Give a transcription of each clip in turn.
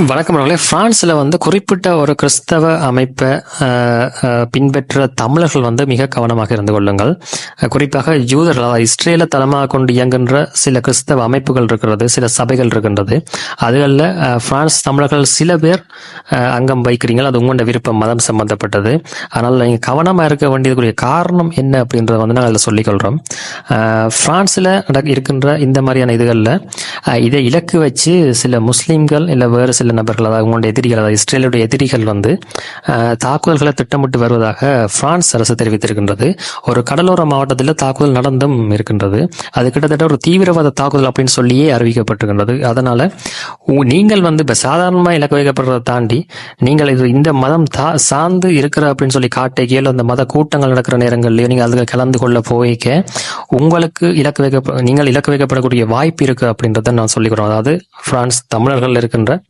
வணக்கம் அவர்களே. பிரான்ஸில் வந்து குறிப்பிட்ட ஒரு கிறிஸ்தவ அமைப்பை பின்பற்ற தமிழர்கள் வந்து மிக கவனமாக இருந்து கொள்ளுங்கள். குறிப்பாக யூதர்கள் அதாவது இஸ்ரேலை தளமாக கொண்டு இயங்குகின்ற சில கிறிஸ்தவ அமைப்புகள் இருக்கிறது சில சபைகள் இருக்கின்றது. அதுகளில் பிரான்ஸ் தமிழர்கள் சில பேர் அங்கம் வைக்கிறீங்க அது உங்களோட விருப்பம் மதம் சம்பந்தப்பட்டது. அதனால் நீங்கள் கவனமாக இருக்க வேண்டியதுக்குரிய காரணம் என்ன அப்படின்றத வந்து நாங்கள் அதில் சொல்லிக்கொள்கிறோம். அஹ், இருக்கின்ற இந்த மாதிரியான இதுகளில் இதை இலக்கு வச்சு சில முஸ்லீம்கள் இல்லை வேறு சில நபர்கள் அதாவது உங்களுடைய எதிரிகள் அதாவது இஸ்ரேலுடைய எதிரிகள் வந்து தாக்குதல்களை திட்டமிட்டு வருவதாக பிரான்ஸ் அரசு தெரிவித்திருக்கின்றது. ஒரு கடலோர மாவட்டத்தில் தாக்குதல் நடந்தும் இருக்கின்றது. அது கிட்டத்தட்ட ஒரு தீவிரவாத தாக்குதல் அப்படின்னு சொல்லியே அறிவிக்கப்பட்டிருக்கின்றது. அதனால உ- நீங்கள் வந்து இப்போ சாதாரணமாக இலக்கு வைக்கப்படுறதை தாண்டி நீங்கள் இது இந்த மதம் தா சார்ந்து இருக்கிற அப்படின்னு சொல்லி காட்டைக்கோ அந்த மத கூட்டங்கள் நடக்கிற நேரங்கள்லையோ நீங்கள் அதில் கலந்து கொள்ள போய்க்க உங்களுக்கு இலக்கு வைக்க நீங்கள் இலக்கு வைக்கப்படக்கூடிய வாய்ப்பு இருக்கு அப்படின்றத நான் சொல்லிக்கிறோம். அதாவது பிரான்ஸ் தமிழர்கள் இருக்கின்ற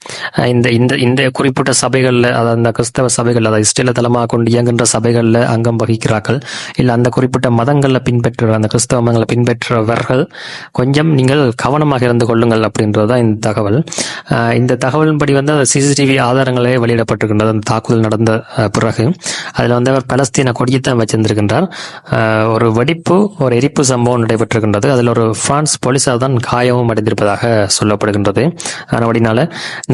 இந்த இந்த இந்த குறிப்பிட்ட சபைகளில் அதாவது அந்த கிறிஸ்தவ சபைகள் அதாவது இஸ்ரேல தலமாக கொண்டு இயங்குகின்ற சபைகளில் அங்கம் வகிக்கிறார்கள். இல்லை அந்த குறிப்பிட்ட மதங்களில் பின்பற்றுற அந்த கிறிஸ்தவ மதங்களை பின்பற்றுறவர்கள் கொஞ்சம் நீங்கள் கவனமாக இருந்து கொள்ளுங்கள் அப்படின்றது தான் இந்த தகவல். இந்த தகவலின்படி வந்து அந்த சிசிடிவி ஆதாரங்களே வெளியிடப்பட்டிருக்கின்றது. அந்த தாக்குதல் நடந்த பிறகு. அதில் வந்து அவர் பலஸ்தீன கொடியைத்தான் வச்சிருந்திருக்கின்றார். ஒரு வெடிப்பு ஒரு எரிப்பு சம்பவம் நடைபெற்றிருக்கின்றது. அதில் ஒரு பிரான்ஸ் போலீஸார் தான் காயமும் அடைந்திருப்பதாக சொல்லப்படுகின்றது. அப்படினால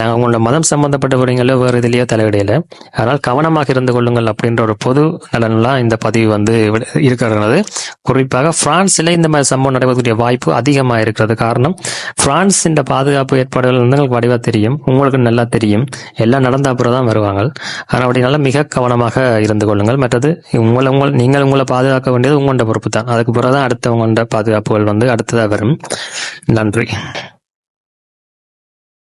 நாங்கள் உங்களோட மதம் சம்பந்தப்பட்ட விடயங்களோ வேறு இதுலையோ தலையிடையில. அதனால் கவனமாக இருந்து கொள்ளுங்கள் அப்படின்ற ஒரு பொது நலன்லாம் இந்த பதிவு வந்து விட- இருக்கிறது. குறிப்பாக பிரான்ஸில் இந்த மாதிரி சம்பவம் நடைபெறக்கூடிய வாய்ப்பு அதிகமாக இருக்கிறது. காரணம் பிரான்ஸ் இந்த பாதுகாப்பு ஏற்பாடுகள் வந்து உங்களுக்கு வடிவாக தெரியும். உங்களுக்கு நல்லா தெரியும். எல்லாம் நடந்த அப்புறம் தான் வருவாங்க. ஆனால் அப்படினால மிக கவனமாக இருந்து கொள்ளுங்கள். மற்றது உங்களை உங்கள் நீங்கள் உங்களை பாதுகாக்க வேண்டியது உங்களோட பொறுப்பு தான் அதுக்கு பிறகு தான் அடுத்தவங்களோட பாதுகாப்புகள் வந்து அடுத்ததாக வரும். நன்றி.